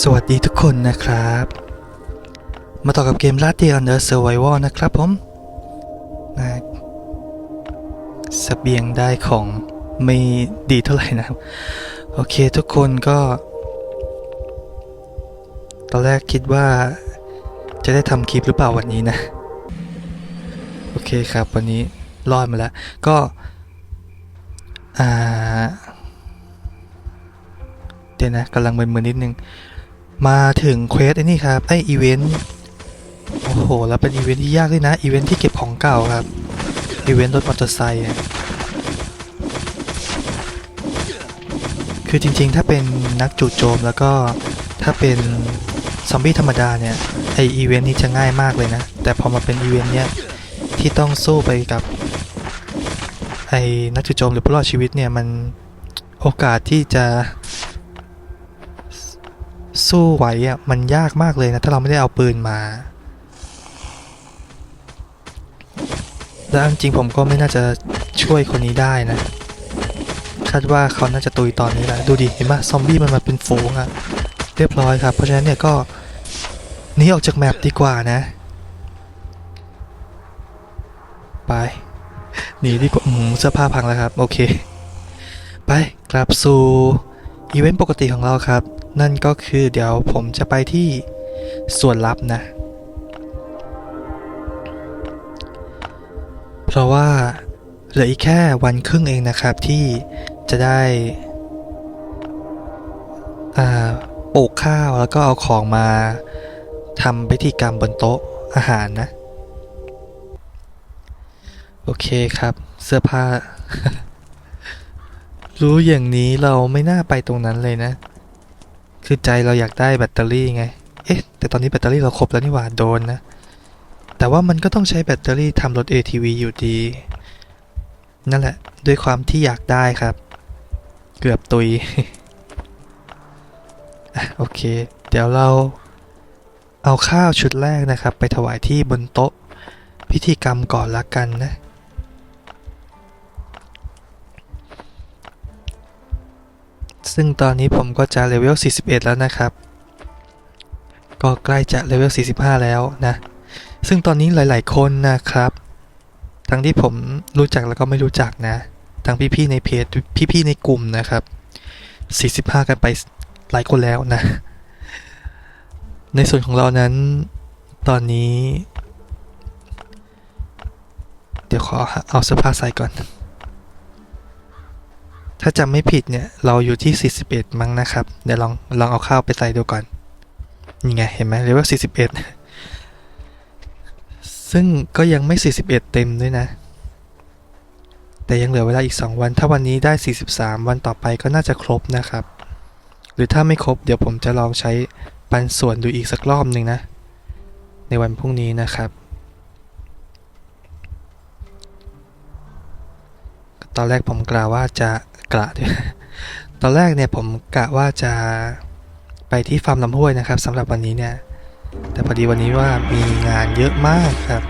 สวัสดีทุกคนนะครับ มาต่อกับเกมลาเตียนเดอร์เซอร์ไววนะครับผมนะสเบียงได้ของไม่ดีเท่าไหร่นะครับ โอเคทุกคนก็ ตอนแรกคิดว่าจะได้ทำคลิปหรือเปล่าวันนี้นะ โอเคครับวันนี้รอดมาแล้ว ก็ อ่าเดี๋ยวนะกำลังมึนๆนิดนึง มาถึงเควสไอ้นี่ครับไออีเวนต์โอ้โห แล้วเป็นอีเวนต์ที่ยากด้วยนะ อีเวนต์ที่เก็บของเก่าครับ อีเวนต์รถมอเตอร์ไซค์คือจริงๆ ถ้าเป็นนักจู่โจมแล้วก็ถ้าเป็นซอมบี้ธรรมดาเนี่ย ไออีเวนต์นี้จะง่ายมากเลยนะ แต่พอมาเป็นอีเวนต์เนี้ยที่ต้องสู้ไปกับไอนักจู่โจมหรือผู้รอดชีวิตเนี่ยมันโอกาสที่จะ สู้ไหวอะมันยากมากเลยนะ ถ้าเราไม่ได้เอาปืนมา แล้วจริงผมก็ไม่น่าจะช่วยคนนี้ได้นะ คาดว่าเขาน่าจะตุยตอนนี้แหละ ดูดิ เห็นปะซอมบี้มันมาเป็นฝูงอะเรียบร้อยครับ เพราะฉะนั้นเนี่ยก็หนีออกจากแมปดีกว่านะ ไปหนีดีกว่าอืมเสื้อผ้าพังแล้วครับ โอเค ไปกลับสู่อีเวนต์ปกติของเราครับ นั่นก็คือเดี๋ยวผมจะไปที่ส่วนลับนะ เพราะว่าเหลืออีกแค่วันครึ่งเองนะครับที่จะได้อ่าปลูกข้าวแล้วก็เอาของมาทำพิธีกรรมบนโต๊ะอาหารนะ โอเคครับเสื้อผ้า รู้อย่างนี้เราไม่น่าไปตรงนั้นเลยนะ คือใจเราอยากได้แบตเตอรี่ไง เอ๊ะ แต่ตอนนี้แบตเตอรี่เราครบแล้วนี่หว่าโดนนะ แต่ว่ามันก็ต้องใช้แบตเตอรี่ทำรถ ATV อยู่ดี นั่นแหละ ด้วยความที่อยากได้ครับ เกือบตุย โอเค เดี๋ยวเราเอาข้าวชุดแรกนะครับ ไปถวายที่บนโต๊ะพิธีกรรมก่อนละกันนะ ซึ่งตอนนี้ผมก็จะเลเวล 41 แล้วนะครับ ก็ใกล้จะเลเวล 45 แล้วนะ ซึ่งตอนนี้หลายๆ คนนะครับ ทั้งที่ผมรู้จักแล้วก็ไม่รู้จักนะ ทั้งพี่ๆ ในเพจ พี่ๆ ในกลุ่มนะครับ 45 กันไปหลายคนแล้วนะ ในส่วนของเรานั้น ตอนนี้ เดี๋ยวขอเอาเสื้อผ้าใส่ก่อน ถ้าจำไม่ผิดเนี่ย เราอยู่ที่ 41 มั้งนะครับ เดี๋ยวลองลองเอาข้าวไปใส่ดูก่อน นี่ไง เห็นไหมเลเวล41 ซึ่งก็ยังไม่ 41 เต็มด้วยนะ แต่ยังเหลือเวลาอีก 2 วัน ถ้าวันนี้ได้ 43 วันต่อไปก็น่าจะครบนะครับ หรือถ้าไม่ครบเดี๋ยวผมจะลองใช้ปันส่วนดูอีกสักรอบหนึ่งนะ ในวันพรุ่งนี้นะครับตอนแรกผมกล่าวว่าจะ กระด้วยตอนแรกเนี่ยผมกะว่าจะไปที่ฟาร์มลำห้วยนะครับสำหรับวันนี้เนี่ย แต่พอดีวันนี้ว่ามีงานเยอะมากครับ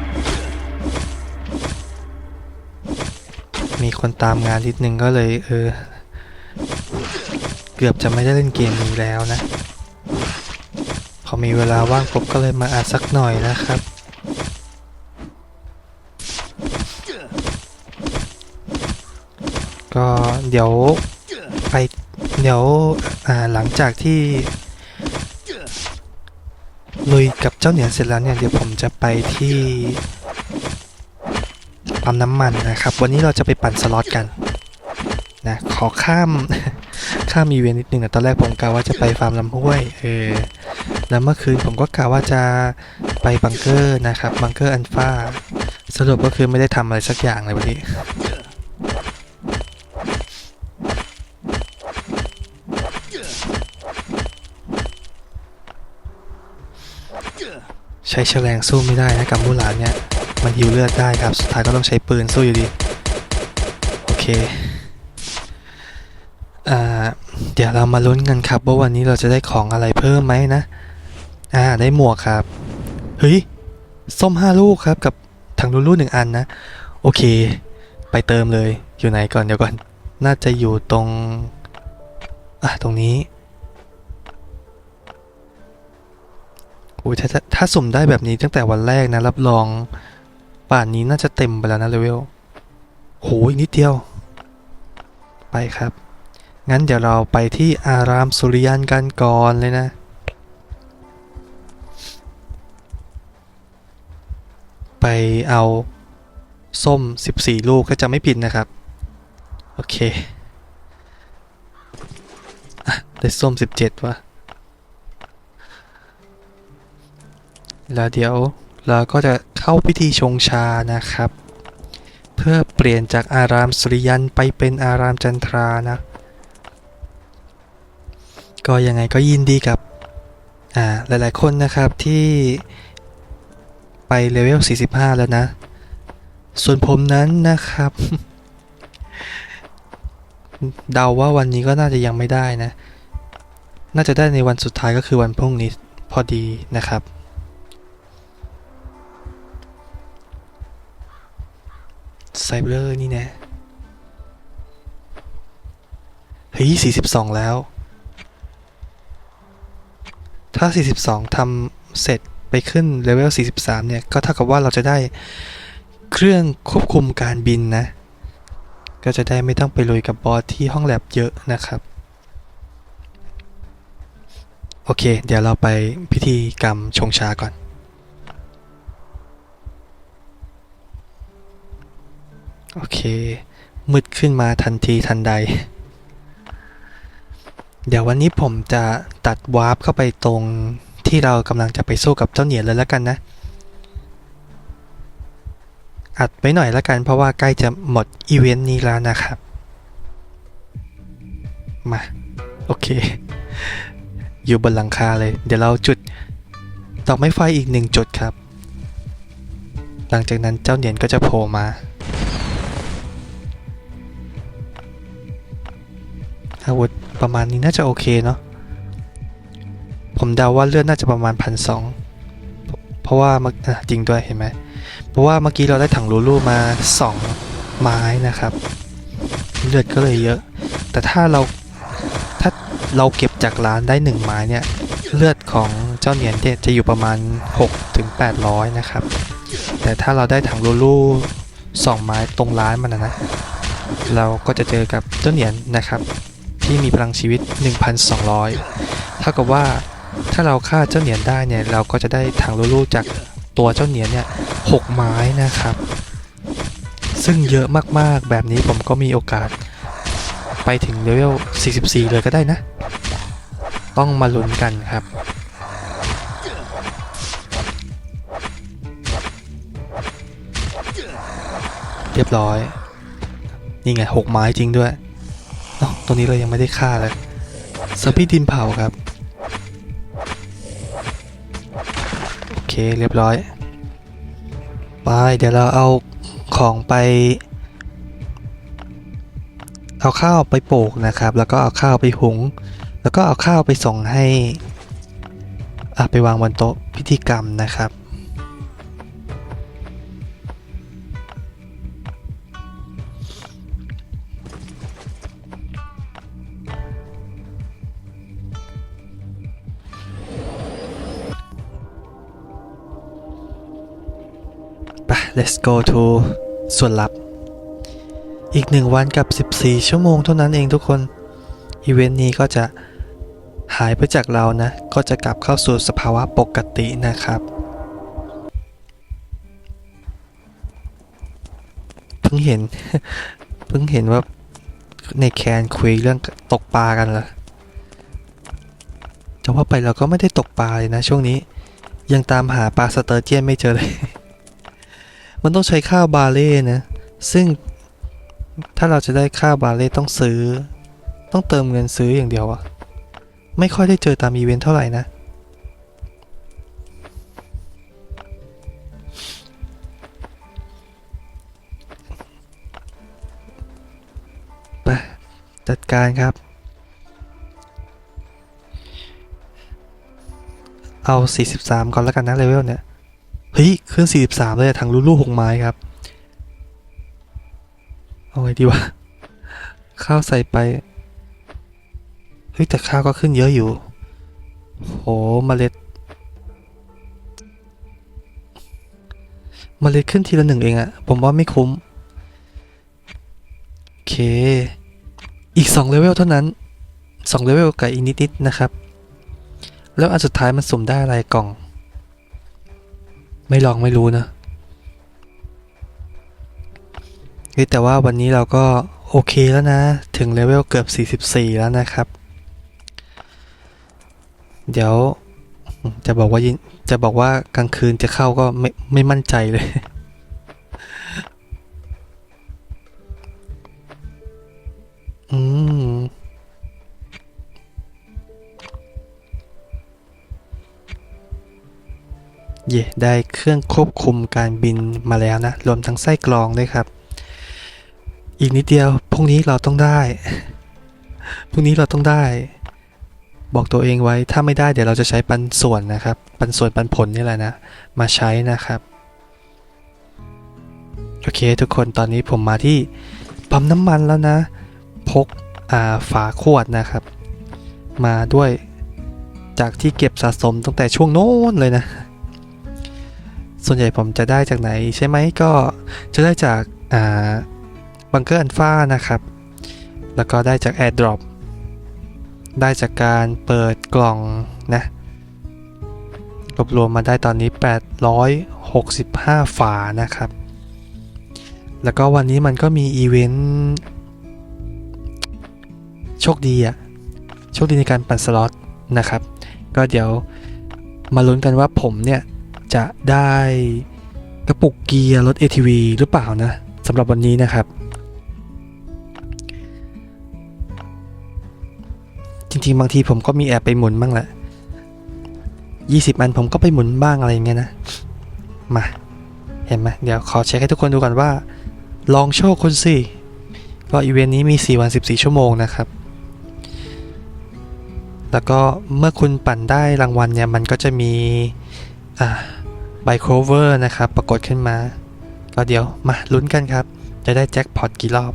มีคนตามงานนิดนึงก็เลยเออ เกือบจะไม่ได้เล่นเกมนี้แล้วนะ พอมีเวลาว่างปุ๊บก็เลยมาอ่านสักหน่อยนะครับ ก็เดี๋ยวไปเดี๋ยวหลังจากที่ลุยกับเจ้าเหนียนเสร็จแล้วเนี่ย เดี๋ยวผมจะไปที่ปั๊มน้ำมันนะครับ วันนี้เราจะไปปั่นสล็อตกันนะขอข้ามข้ามอีเวนต์นิดนึงนะตอนแรกผมกะว่าจะไปฟาร์มลำห้วยเออแล้วเมื่อคืนผมก็กะว่าจะไปบังเกอร์นะครับบังเกอร์อันฟาสรุปก็คือไม่ได้ทำอะไรสักอย่างเลยวันนี้ ใช้แฉลงสู้ไม่ได้นะกับมูหลานเนี่ย มันฮิวเลือดได้ครับ สุดท้ายก็ต้องใช้ปืนสู้อยู่ดี โอเคเดี๋ยวเรามาลุ้นกันครับ ว่าวันนี้เราจะได้ของอะไรเพิ่มไหมนะ อ่า ได้หมวกครับ เฮ้ย ส้มห้าลูกครับ กับถังลูลูหนึ่งอันนะ โอเค ไปเติมเลย อยู่ไหนก่อนเดี๋ยวก่อน น่าจะอยู่ตรง อะ ตรงนี้ โอ้ยถ้าถ้าสุ่มได้แบบนี้ตั้งแต่วันแรกนะ รับรอง ป่านนี้น่าจะเต็มไปแล้วนะเลเวลโหอีกนิดเดียว ไปครับ งั้นเดี๋ยวเราไปที่อารามสุริยันกันก่อนเลยนะไปเอาส้ม 14 ลูกก็จะไม่ผิดนะครับ โอเคอได้ส้ม 17วะ แล้วเดี๋ยวเราก็จะเข้าพิธีชงชานะครับ เพื่อเปลี่ยนจากอารามสุริยันไปเป็นอารามจันทรานะ ก็ยังไงก็ยินดีกับอ่าหลายๆคนนะครับที่ไปเลเวล 45 แล้วนะ ส่วนผมนั้นนะครับ เดาว่าวันนี้ก็น่าจะยังไม่ได้นะ น่าจะได้ในวันสุดท้ายก็คือวันพรุ่งนี้พอดีนะครับ ไซเบอร์นี่นะเฮ้ย42แล้ว ถ้า42ทำเสร็จไปขึ้นเลเวล43เนี่ย ก็เท่ากับว่าเราจะได้เครื่องควบคุมการบินนะ ก็จะได้ไม่ต้องไปลุยกับบอสที่ห้องแลบเยอะนะครับ โอเค เดี๋ยวเราไปพิธีกรรมชงชาก่อน โอเค มืดขึ้นมาทันทีทันใด เดี๋ยววันนี้ผมจะตัดวาร์ปเข้าไปตรงที่เรากำลังจะไปสู้กับเจ้าเหนียนเลยแล้วกันนะ อัดไว้หน่อยแล้วกันเพราะว่าใกล้จะหมดอีเวนต์นี้แล้วนะครับ มา โอเค อยู่บนหลังคาเลย เดี๋ยวเราจุดดอกไม้ไฟอีกหนึ่งจุดครับ หลังจากนั้นเจ้าเหนียนก็จะโผล่มา อาวุธประมาณนี้น่าจะโอเคเนาะผมเดาว่าเลือดน่าจะประมาณพันสองเพราะว่าจริงด้วยเห็นไหมเพราะว่าเมื่อกี้เราได้ถังลูลูมาสองไม้นะครับ เลือดก็เลยเยอะ แต่ถ้าเราถ้าเราเก็บจากร้านได้หนึ่งไม้เนี่ยเลือดของเจ้าเหนียนเนี่ยจะอยู่ประมาณ 6 ถึง 800 นะครับ แต่ถ้าเราได้ถังลูลูสองไม้ตรงร้านมันนะนะ เราก็จะเจอกับเจ้าเหนียนนะครับ ที่มีพลังชีวิต 1,200 เท่ากับว่าถ้าเราฆ่าเจ้าเหนียนได้เนี่ยเราก็จะได้ถังลูลูจากตัวเจ้าเหนียนเนี่ยหกไม้นะครับ ซึ่งเยอะมากๆแบบนี้ผมก็มีโอกาสไปถึงเลเวล 44 เลยก็ได้นะ ต้องมาลุ้นกันครับ เรียบร้อย นี่ไงหกไม้จริงด้วย ตัวนี้เรายังไม่ได้ฆ่าเลยสปีดดินเผาครับ โอเคเรียบร้อย ไป เดี๋ยวเราเอาของไป เอาข้าวไปโปกนะครับ แล้วก็เอาข้าวไปหุง แล้วก็เอาข้าวไปส่งให้อะไปวางบนโต๊ะพิธีกรรมนะครับ let's go to ส่วนลับ อีกหนึ่งวันกับ 14 ชั่วโมงเท่านั้นเองทุกคน อีเวนต์นี้ก็จะหายไปจากเรานะ ก็จะกลับเข้าสู่สภาวะปกตินะครับ เพิ่งเห็น เพิ่งเห็นว่าในแคนคุยเรื่องตกปลากันเหรอจะว่าไปเราก็ไม่ได้ตกปลาเลยนะช่วงนี้ ยังตามหาปลาสเตอร์เจียนไม่เจอเลย มันต้องใช้ข้าวบาเล่นะ ซึ่งถ้าเราจะได้ข้าวบาเล่ต้องซื้อ ต้องเติมเงินซื้ออย่างเดียวอะไม่ค่อยได้เจอตามอีเวนต์เท่าไหร่นะ ไป จัดการครับ เอา 43 ก่อนแล้วกันนะเลเวลเนี่ย เฮ้ยขึ้น 43 เลยทางลูลูหกไม้ครับ เอาไงดีวะ ข้าวใส่ไป เฮ้ย แต่ข้าวก็ขึ้นเยอะอยู่ โหมเมล็ดมันเลยขึ้นทีละหนึ่งเองอะผมว่าไม่คุ้ม โอเค อีก2เลเวลเท่านั้น2เลเวลกับอีกนิด ๆ นะครับ แล้วอันสุดท้ายมันสุ่มได้อะไรกล่อง ไม่ลองไม่รู้นะเฮ้แต่ว่าวันนี้เราก็โอเคแล้วนะ ถึงเลเวลเกือบ 44 แล้วนะครับ เดี๋ยวจะบอกว่าจะบอกว่ากลางคืนจะเข้าก็ไม่ไม่มั่นใจเลย อืม เย่ได้เครื่องควบคุมการบินมาแล้วนะ รวมทั้งไส้กรองด้วยครับ อีกนิดเดียว พรุ่งนี้เราต้องได้ พรุ่งนี้เราต้องได้ บอกตัวเองไว้ ถ้าไม่ได้เดี๋ยวเราจะใช้ปันส่วนนะครับ ปันส่วนปันผลนี่แหละนะ มาใช้นะครับ โอเคทุกคน ตอนนี้ผมมาที่ปั๊มน้ำมันแล้วนะ พกอาฝาขวดนะครับ มาด้วยจากที่เก็บสะสมตั้งแต่ช่วงโน้นเลยนะ ส่วนใหญ่ผมจะได้จากไหนใช่ไหมก็จะได้จากาบังเกอร์อันฟ้านะครับ แล้วก็ได้จาก AirDrop ได้จากการเปิดกล่องนะรวบรวมมาได้ตอนนี้ 865 ฝานะครับ แล้วก็วันนี้มันก็มีอีเวนต์โชคดีอะโชคดีในการปั่นสล็อตนะครับ ก็เดี๋ยวมาลุ้นกันว่าผมเนี่ย จะได้กระปุกเกียร์รถ ATV หรือเปล่านะสำหรับวันนี้นะครับ จริงๆ บางทีผมก็มีแอบไปหมุนบ้างแหละ 20 อันผมก็ไปหมุนบ้างอะไรเงี้ยนะ มา เห็นไหมเดี๋ยวขอเช็คให้ทุกคนดูก่อนว่า ลองโชคคุณสิก็อีเวนต์นี้มี 4 วัน 14 ชั่วโมงนะครับ แล้วก็เมื่อคุณปั่นได้รางวัลเนี่ย มันก็จะมี อ่า ไบโคเวอร์นะครับ ปรากฏขึ้นมา ก็เดี๋ยวมาลุ้นกันครับ จะได้แจ็คพอตกี่รอบ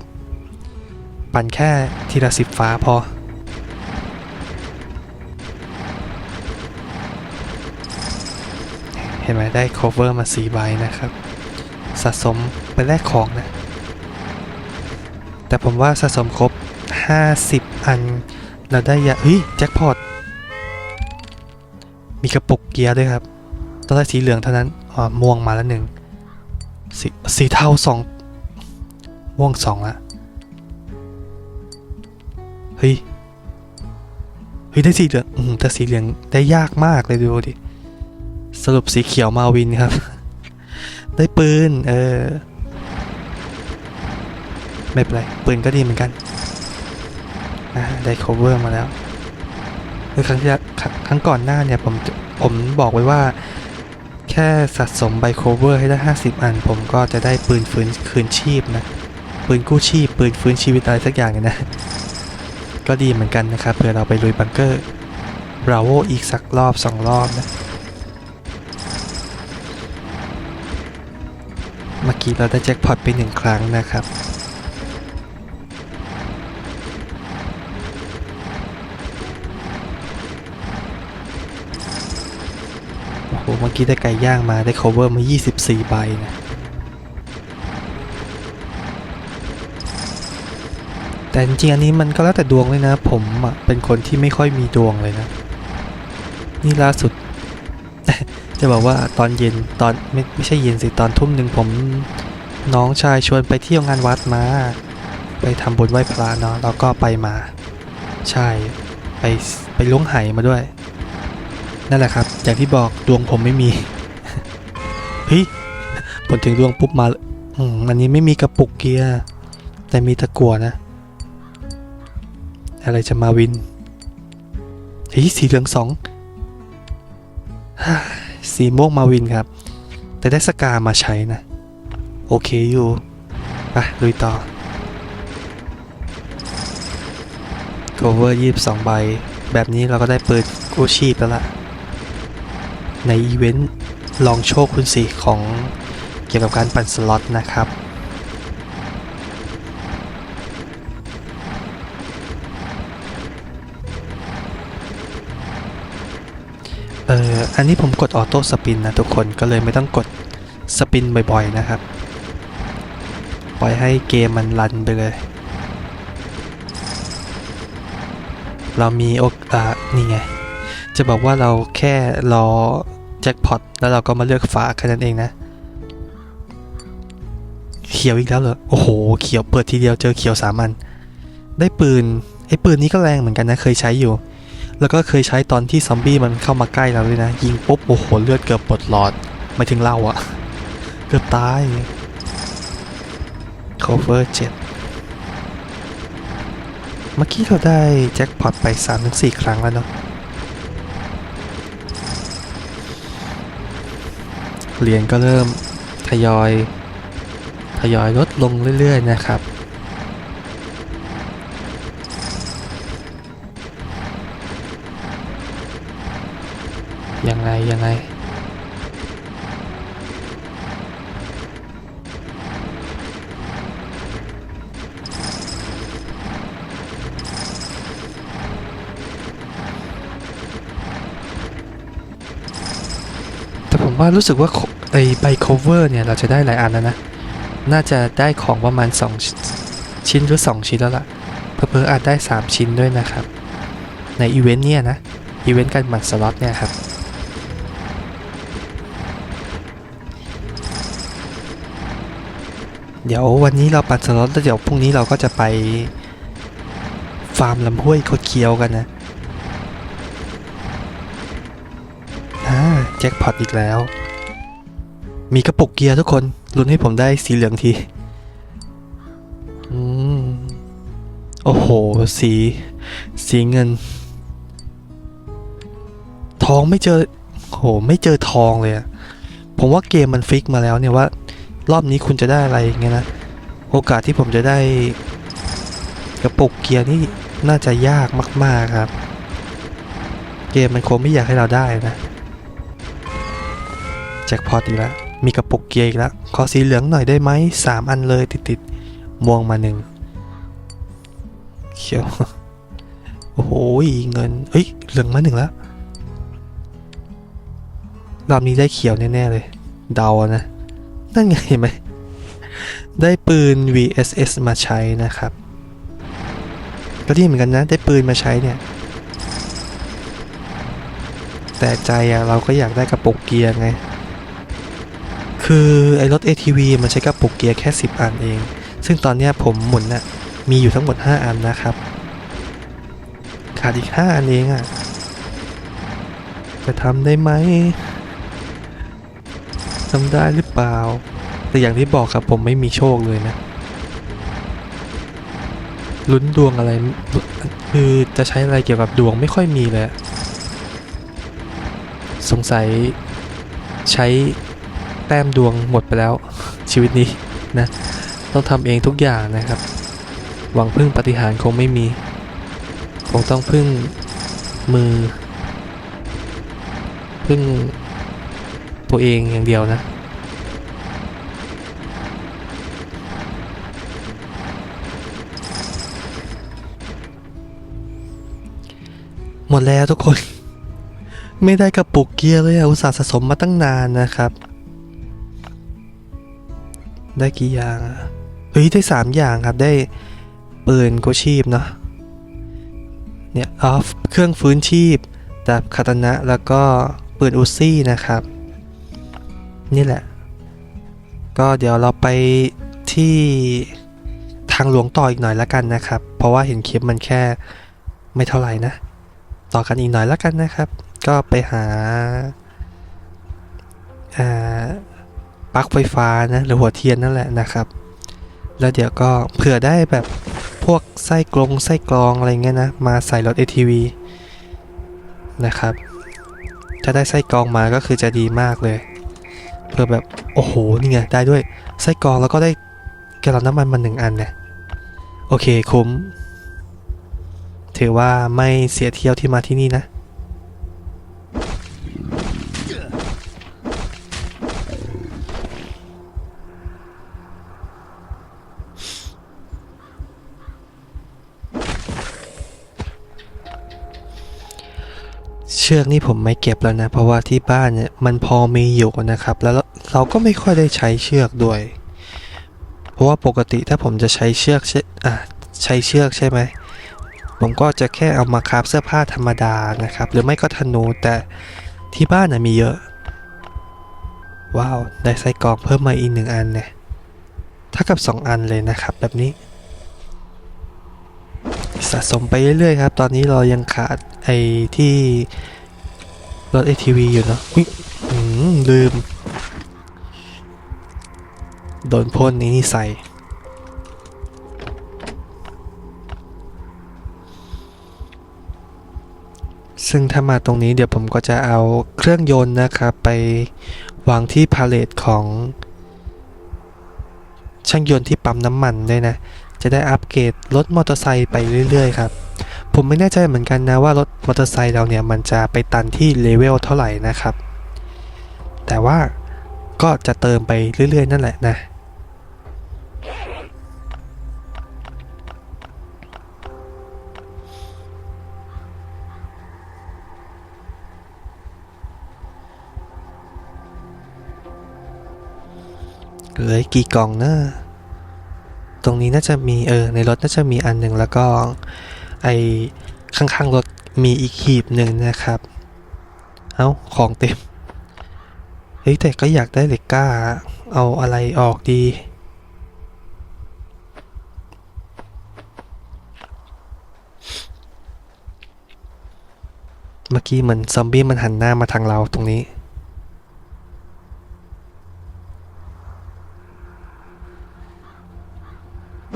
ปั่นแค่ทีละสิบฟ้าพอ เห็นไหมได้ cover มา4ใบนะครับ สะสมไปแลกของนะ แต่ผมว่าสะสมครบ 50 อัน เราได้ยาเฮ้ยแจ็คพอตมีกระปุกเกียร์ด้วยครับ ต้องได้สีเหลืองเท่านั้นอ๋อม่วงมาแล้วหนึ่งสีสีเทาสองม่วงสองละเฮ้ยเฮ้ยได้สีเหลืองอืมแต่สีเหลืองได้ยากมากเลยดูดิสรุปสีเขียวมาวินครับ ได้ปืนเออไม่เป็นไรปืนก็ดีเหมือนกันอ่าได้ cover มาแล้วคือครั้งที่แล้วครั้งก่อนหน้าเนี่ยผมผมบอกไว้ว่า ค่สะสมใบ cover ให้ได้ 50 อัน ผมก็จะได้ปืนฟื้นคืนชีพนะ ปืนกู้ชีพ ปืนฟื้นชีวิตอะไรสักอย่างเนี่ยนะ ก็ดีเหมือนกันนะครับเผื่อเราไปลุยบังเกอร์บราโวอีกสักรอบสองรอบนะ เมื่อกี้เราได้แจ็คพอตไปหนึ่งครั้งนะครับ อ้โหเมื่อกี้ได้ไก่ย่างมาได้ cover มา 24 ใบนะแต่จริงอันนี้มันก็แล้วแต่ดวงเลยนะ ผมเป็นคนที่ไม่ค่อยมีดวงเลยนะ นี่ล่าสุด จะบอกว่าตอนเย็นตอนไม่ไม่ใช่เย็นสิตอนทุ่มหนึ่งผมน้องชายชวนไปเที่ยวงานวัดมา ไปทำบุญไหว้พระเนาะแล้วก็ไปมา ใช่ไปไปล้วงไหมาด้วย นั่นแหละครับอย่างที่บอกดวงผมไม่มีเฮ้ยผลถึงดวงปุ๊บมาอืมอันนี้ไม่มีกระปุกเกียร์แต่มีตะกั่วนะ อะไรจะมาวินเฮ้ยสีเหลืองสองสีม่วงมาวินครับ แต่ได้สกามาใช้นะ โอเคอยู่ไปลุยต่อ cover 22 ใบ แบบนี้เราก็ได้เปิดกู้ชีพแล้วล่ะ ในอีเวนต์ลองโชคคุณสีของเกี่ยวกับการปั่นสล็อตนะครับเอออันนี้ผมกดออโต้สปินนะทุกคนก็เลยไม่ต้องกดสปินบ่อยๆนะครับ ปล่อยให้เกมมันรันไปเลย เรามีโอกาสนี่ไง จะบอกว่าเราแค่รอ แจ็คพอตแล้วเราก็มาเลือกฝาแค่นั้นเองนะ เขียวอีกแล้วเหรอ โอ้โห เขียวเปิดทีเดียวเจอเขียวสามัน ได้ปืนไอ้ปืนนี้ก็แรงเหมือนกันนะเคยใช้อยู่ แล้วก็เคยใช้ตอนที่ซอมบี้มันเข้ามาใกล้เราเลยนะ ยิงปุ๊บโอ้โหเลือดเกือบปลดหลอดหมายถึงเราอะเกือบตาย cover 7เมื่อกี้เราได้แจ็คพอตไป3-4 ครั้งแล้วเนาะ เหรียญก็เริ่มทยอยทยอยลดลงเรื่อย ๆ นะครับ ยังไง ยังไง แต่ผมว่ารู้สึกว่าไอใบ cover เนี่ย เราจะได้หลายอันแล้วนะ น่าจะได้ของประมาณ2ชิชิ้นหรือ 2 ชิ้นแล้วล่ะเพอเพออาจได้ 3 ชิ้นด้วยนะครับ ในอีเวนต์เนี่ยนะ อีเวนต์การบัตรสล็อตเนี่ยครับเดี๋ยววันนี้เราปัดสล็อตแล้วเดี๋ยวพรุ่งนี้เราก็จะไป ฟาร์มลำห้วยโคดเคี้ยวกันนะ แจ็คพอตอีกแล้ว มีกระปุกเกียร์ทุกคนลุ้นให้ผมได้สีเหลืองทีอืมโอ้โห สี สีเงิน ทองไม่เจอโห ไม่เจอทองเลยอะผมว่าเกมมันฟิกมาแล้วเนี่ยว่า รอบนี้คุณจะได้อะไรอย่างเงี้ยนะ โอกาสที่ผมจะได้กระปุกเกียร์นี่น่าจะยากมาก ๆครับ เกมมันคงไม่อยากให้เราได้นะ แจ็คพอตอีกแล้ว มีกระปุกเกียร์อีกแล้ว ขอสีเหลืองหน่อยได้ไหมสามอันเลยติดๆม่วงมาหนึ่งเขียว โอ้โหเงินเฮ้ย เหลืองมาหนึ่งแล้ว รอบนี้ได้เขียวแน่ ๆ เลย เดานะ นั่นไงเห็นไหม ได้ปืน VSS มาใช้นะครับ ก็ดีเหมือนกันนะ ได้ปืนมาใช้เนี่ย แต่ใจอะเราก็อยากได้กระปุกเกียร์ไง คือไอ้รถ ATV มันใช้กระปุกเกียร์แค่ 10 อันเอง ซึ่งตอนนี้ผมหมุนน่ะมีอยู่ทั้งหมด 5 อันนะครับ ขาดอีก 5 อันเองอะ่ะ จะทำได้ไหมทำได้หรือเปล่า แต่อย่างที่บอกครับผมไม่มีโชคเลยนะ ลุ้นดวงอะไร คือจะใช้อะไรเกี่ยวกับดวงไม่ค่อยมีเลย สงสัยใช้ แต้มดวงหมดไปแล้วชีวิตนี้นะต้องทำเองทุกอย่างนะครับ หวังพึ่งปฏิหารคงไม่มี คงต้องพึ่งมือ พึ่งตัวเองอย่างเดียวนะหมดแล้วทุกคน ไม่ได้กระปุกเกียร์เลยอะอุตส่าห์สะสมมาตั้งนานนะครับ ได้กี่อย่างอะเฮ้ยได้สามอย่างครับได้ปืนกู้ชีพเนาะเนี่ยออฟเครื่องฟื้นชีพดาบคาตนะแล้วก็ปืนอูซี่นะครับ นี่แหละ ก็เดี๋ยวเราไปที่ทางหลวงต่ออีกหน่อยละกันนะครับ เพราะว่าเห็นคลิปมันแค่ไม่เท่าไหร่นะ ต่อกันอีกหน่อยละกันนะครับ ก็ไปหาอ่า ปลั๊กไฟฟ้านะหรือหัวเทียนนั่นแหละนะครับ แล้วเดี๋ยวก็เผื่อได้แบบพวกไส้กรงไส้กรองอะไรเงี้ยนะมาใส่รถ ATV นะครับถ้าได้ไส้กรองมาก็คือจะดีมากเลยเพื่อแบบโอ้โหนี่ไงได้ด้วยไส้กรองแล้วก็ได้แกลลอนน้ำมันมาหนึ่งอันเนี่ยโอเคคุ้ม ถือว่าไม่เสียเที่ยวที่มาที่นี่นะ เชือกนี่ผมไม่เก็บแล้วนะ เพราะว่าที่บ้านเนี่ยมันพอมีอยู่นะครับ แล้วเราก็ไม่ค่อยได้ใช้เชือกด้วย เพราะว่าปกติถ้าผมจะใช้เชือกใช่อะใช้เชือกใช่ไหมผมก็จะแค่เอามาคาฟเสื้อผ้าธรรมดานะครับ หรือไม่ก็ธนูแต่ที่บ้านน่ะมีเยอะ ว้าว ได้ไส้กรอกเพิ่มมาอีกหนึ่งอันเนี่ยเท่ากับ 2 อันเลยนะครับแบบนี้ สะสมไปเรื่อยๆครับ ตอนนี้เรายังขาดไอ้ที่รถ ATV อยู่เนาะอุ๊ยอืมลืม โดนพ่นนี้นี่ใส่ซึ่งถ้ามาตรงนี้เดี๋ยวผมก็จะเอาเครื่องยนต์นะครับ ไปวางที่พาเลทของ ช่างยนต์ที่ปั๊มน้ำมันด้วยนะ จะได้อัปเกรดรถมอเตอร์ไซค์ไปเรื่อยๆครับ ผมไม่แน่ใจเหมือนกันนะว่ารถมอเตอร์ไซค์เราเนี่ยมันจะไปตันที่เลเวลเท่าไหร่นะครับ แต่ว่าก็จะเติมไปเรื่อยๆ นั่นแหละนะเหลือกี่กล่องเนอะ ตรงนี้น่าจะมีเออในรถน่าจะมีอันหนึ่งแล้วก็ไอข้างๆรถมีอีกหีบหนึ่งนะครับ เอา้าของเต็ม เฮ้ยแต่ก็อยากได้เหล็กกล้า เอาอะไรออกดี เมื่อกี้เหมือนซอมบี้มันหันหน้ามาทางเราตรงนี้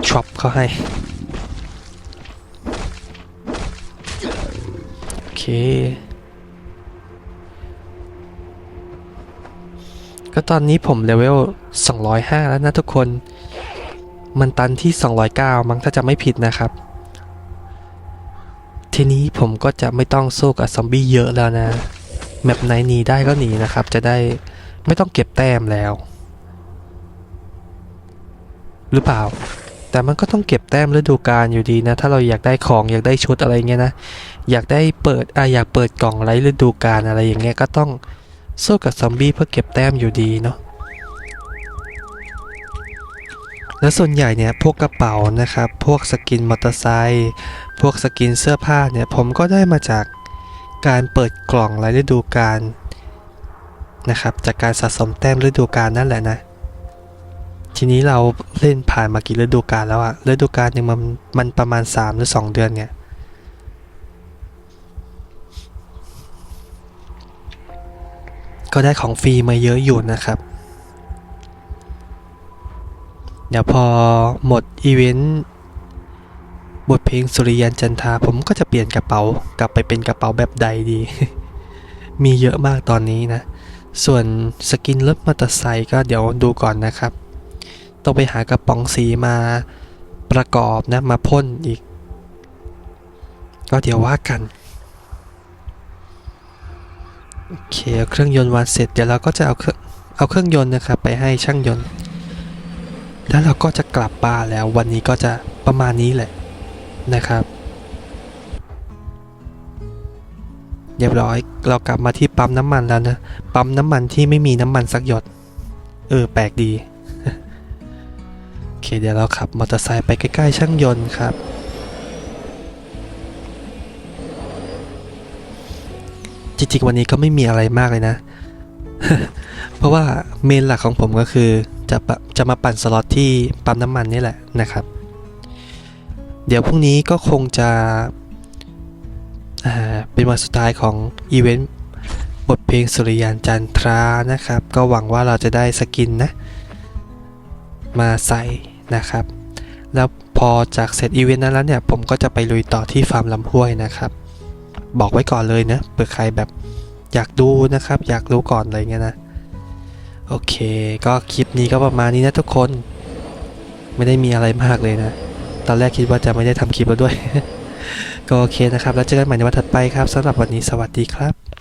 ช็อป เขาให้ โอเค ก็ตอนนี้ผมเลเวล 205 แล้วนะทุกคน มันตันที่ 209 มั้งถ้าจะไม่ผิดนะครับ ทีนี้ผมก็จะไม่ต้องสู้กับซอมบี้เยอะแล้วนะ แมปไหนหนีได้ก็หนีนะครับ จะได้ไม่ต้องเก็บแต้มแล้ว หรือเปล่า แต่มันก็ต้องเก็บแต้มฤดูกาลอยู่ดีนะ ถ้าเราอยากได้ของอยากได้ชุดอะไรเงี้ยนะ อยากได้เปิดอะอยากเปิดกล่องไร้ฤดูกาลอะไรอย่างเงี้ยก็ต้องสู้กับซอมบี้เพื่อเก็บแต้มอยู่ดีเนาะ และส่วนใหญ่เนี่ยพวกกระเป๋านะครับ พวกสกินมอเตอร์ไซค์พวกสกินเสื้อผ้าเนี่ยผมก็ได้มาจากการเปิดกล่องไร้ฤดูกาลนะครับ จากการสะสมแต้มฤดูกาลนั่นแหละนะ ทีนี้เราเล่นผ่านมากี่ฤดูกาลแล้วอะฤดูกาลหนึ่งมันมันประมาณ 3 หรือ 2 เดือนเนี่ยก็ได้ของฟรีมาเยอะอยู่นะครับ เดี๋ยวพอหมดอีเวนต์บทเพลงสุริยันจันทาผมก็จะเปลี่ยนกระเป๋ากลับไปเป็นกระเป๋าแบบใดดี มีเยอะมากตอนนี้นะ ส่วนสกินรถมอเตอร์ไซค์ก็เดี๋ยวดูก่อนนะครับ ต้องไปหากระป๋องสีมาประกอบนะ มาพ่นอีก ก็เดี๋ยวว่ากันโอเคเอเครื่องยนต์วางเสร็จเดี๋ยวเราก็จะเอาเครื่องเอาเครื่องยนต์นะครับไปให้ช่างยนต์ แล้วเราก็จะกลับบ้านแล้ววันนี้ก็จะประมาณนี้แหละนะครับเรียบร้อย เรากลับมาที่ปั๊มน้ำมันแล้วนะ ปั๊มน้ำมันที่ไม่มีน้ำมันสักหยด เออ แปลกดี เคเดี๋ยวเราขับมอเตอร์ไซค์ไปใกล้ๆช่างยนต์ครับ จริงๆวันนี้ก็ไม่มีอะไรมากเลยนะ เพราะว่าเมนหลักของผมก็คือจะจะมาปั่นสล็อตที่ปั๊มน้ำมันนี่แหละนะครับ เดี๋ยวพรุ่งนี้ก็คงจะเป็นวันสุดท้ายของอีเวนต์บทเพลงสุริยานจันทรานะครับ ก็หวังว่าเราจะได้สกินนะ มาใส่ นะครับ แล้วพอจากเสร็จอีเวนต์นั้นแล้วเนี่ย ผมก็จะไปลุยต่อที่ฟาร์มลำห้วยนะครับ บอกไว้ก่อนเลยนะเผื่อใครแบบอยากดูนะครับ อยากรู้ก่อนอะไรเงี้ยนะ โอเค ก็คลิปนี้ก็ประมาณนี้นะทุกคน ไม่ได้มีอะไรมากเลยนะ ตอนแรกคิดว่าจะไม่ได้ทำคลิปแล้วด้วย ก็โอเคนะครับ แล้วเจอกันใหม่ในวันถัดไปครับสำหรับวันนี้สวัสดีครับ